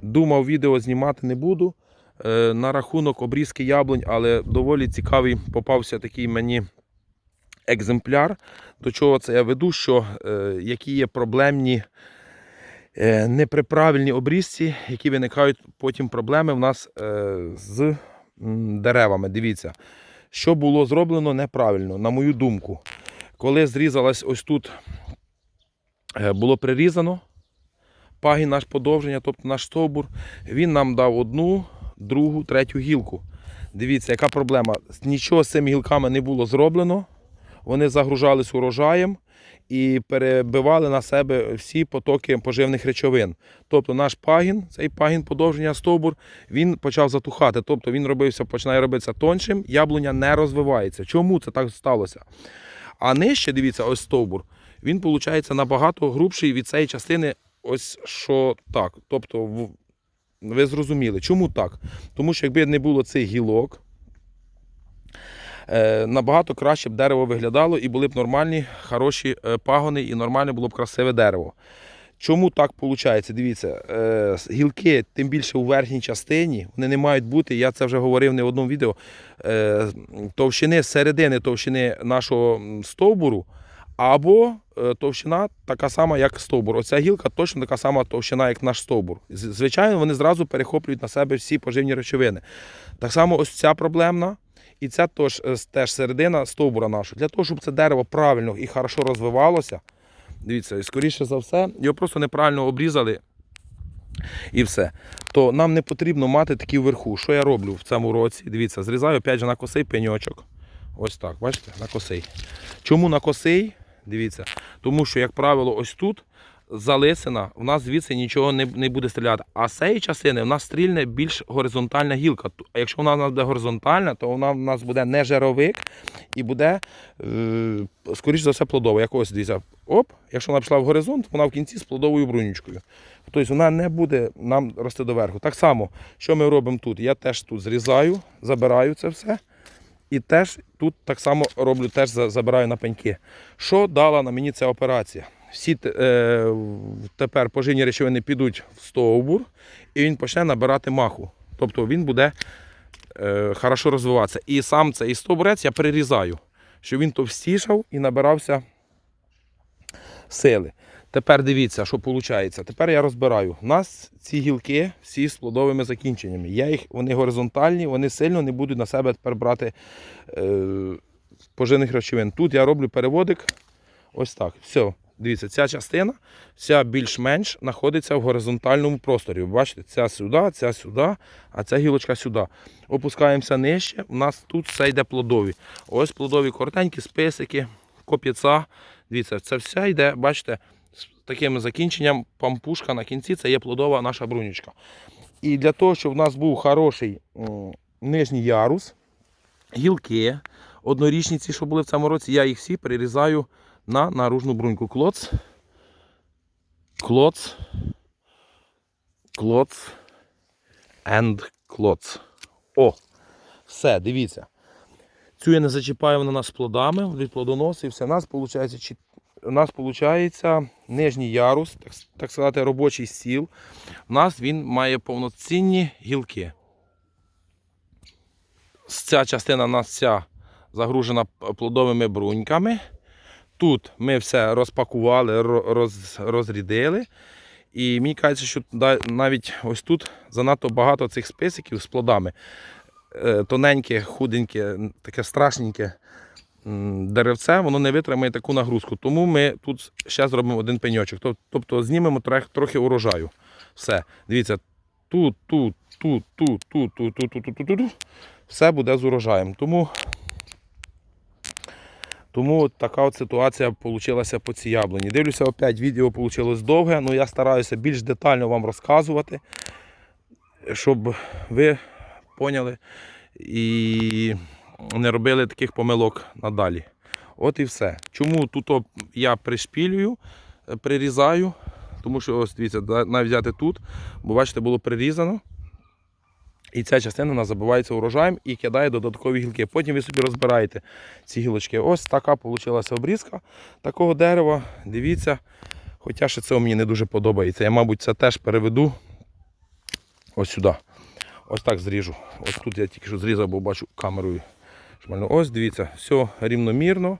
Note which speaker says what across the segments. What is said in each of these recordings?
Speaker 1: Думав, відео знімати не буду е, на рахунок обрізки яблунь, але доволі цікавий попався такий мені екземпляр. До чого це я веду, що е, які є проблемні е, не при правильній обрізці, які виникають потім проблеми в нас з деревами. Дивіться, що було зроблено неправильно, на мою думку. Коли зрізалась ось тут, було прирізано пагін наш подовження, тобто наш стовбур, він нам дав одну, другу, третю гілку. Дивіться, яка проблема. Нічого з цими гілками не було зроблено. Вони загружались урожаєм і перебивали на себе всі потоки поживних речовин. Тобто наш пагін, цей пагін подовження стовбур, він почав затухати. Тобто він робився, починає робитися тоншим, яблуня не розвивається. Чому це так сталося? А нижче, дивіться, ось стовбур, він виходить набагато грубший від цієї частини, ось що так. Тобто, ви зрозуміли, чому так? Тому що якби не було цих гілок, е, набагато краще б дерево виглядало і були б нормальні, хороші е, пагони, і нормальне було б красиве дерево. Чому так виходить? Дивіться, е, гілки, тим більше у верхній частині, вони не мають бути, я це вже говорив не в одному відео, товщини середини товщини нашого стовбуру, або е, товщина така сама, як стовбур. Оця гілка точно така сама товщина, як наш стовбур. Звичайно, вони зразу перехоплюють на себе всі поживні речовини. Так само, ось ця проблемна. І це теж, е, теж середина стовбура нашого. Для того, щоб це дерево правильно і хорошо розвивалося, дивіться, скоріше за все, його просто неправильно обрізали і все. То нам не потрібно мати такі вверху. Що я роблю в цьому році? Дивіться, зрізаю опять же на косий пеньочок. Ось так, бачите, на косий. Чому на косий? Дивіться. Тому що, як правило, ось тут залисина, в нас звідси нічого не, не буде стріляти. А з цієї частини в нас стрільне більш горизонтальна гілка. А якщо вона в нас буде горизонтальна, то вона в нас буде не жировик і буде, е, скоріш за все, плодова. Як ось дивіться, оп, якщо вона пішла в горизонт, вона в кінці з плодовою брунючкою. Тобто вона не буде нам рости доверху. Так само, що ми робимо тут? Я теж тут зрізаю, забираю це все. І теж тут так само роблю, теж забираю на пеньки. Що дала на мені ця операція? Всі е, тепер поживні речовини підуть в стовбур, і він почне набирати маху. Тобто він буде е, хорошо розвиватися. І сам цей стовбурець я перерізаю, щоб він товстішав і набирався сили. Тепер дивіться, що виходить. Тепер я розбираю. У нас ці гілки всі з плодовими закінченнями. Я їх, вони горизонтальні, вони сильно не будуть на себе тепер брати е, поживних речовин. Тут я роблю переводик. Ось так. Все. Дивіться, ця частина, вся більш-менш знаходиться в горизонтальному просторі. Ви бачите, ця сюди, ця сюди, а ця гілочка сюди. Опускаємося нижче. У нас тут все йде плодові. Ось плодові коротенькі списики, коп'яця. Дивіться, це все йде, бачите, таким закінченням пампушка на кінці це є плодова наша брунючка. І для того, щоб в нас був хороший нижній ярус, гілки, однорічні ці, що були в цьому році, я їх всі перерізаю на наружну бруньку. Клоц, клоц, клоц and клоц. О, все, дивіться. Цю я не зачіпаю вона у нас плодами, від плодоносу і все. У нас виходить, у нас виходить нижній ярус, так, так сказати, робочий стіл. У нас він має повноцінні гілки. Ця частина у нас вся загружена плодовими бруньками. Тут ми все розпакували, роз, розрідили. І мені кажеться, що навіть ось тут занадто багато цих списиків з плодами. Е, Тоненьке, худеньке, таке страшненьке деревце, воно не витримає таку нагрузку. Тому ми тут ще зробимо один пеньочок. Тобто знімемо трохи, урожаю. Все. Дивіться, тут, тут, тут, тут, тут, тут, тут, тут, тут, тут. Все буде з урожаєм. Тому, тому така от ситуація вийшла по цій яблуні. Дивлюся, опять відео вийшло довге, але я стараюся більш детально вам розказувати, щоб ви поняли і не робили таких помилок надалі. От і все. Чому тут я пришпілюю, е, прирізаю, тому що ось дивіться, навіть взяти тут, бо бачите, було прирізано. І ця частина нас забивається урожаєм і кидає додаткові гілки. Потім ви собі розбираєте ці гілочки. Ось така вийшла обрізка такого дерева. Дивіться. Хоча ще це мені не дуже подобається. Я, мабуть, це теж переведу Ось сюди. Ось так зріжу. Ось тут я тільки що зрізав, бо бачу камерою. Ось дивіться, все рівномірно.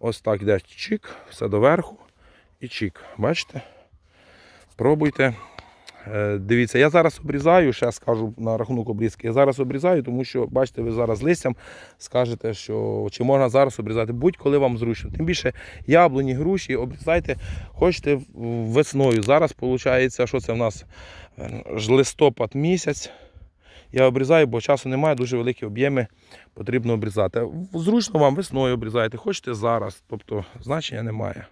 Speaker 1: Ось так йде чик, все доверху і чик. Бачите? Пробуйте. Е, Дивіться, я зараз обрізаю, ще скажу на рахунок обрізки. Я зараз обрізаю, тому що, бачите, ви зараз листям скажете, що чи можна зараз обрізати, будь-коли вам зручно. Тим більше яблуні, груші, обрізайте, хочете весною. Зараз виходить, що це в нас Е, листопад місяць. Я обрізаю, бо часу немає, дуже великі об'єми потрібно обрізати. Зручно вам весною обрізаєте, хочете зараз, тобто значення немає.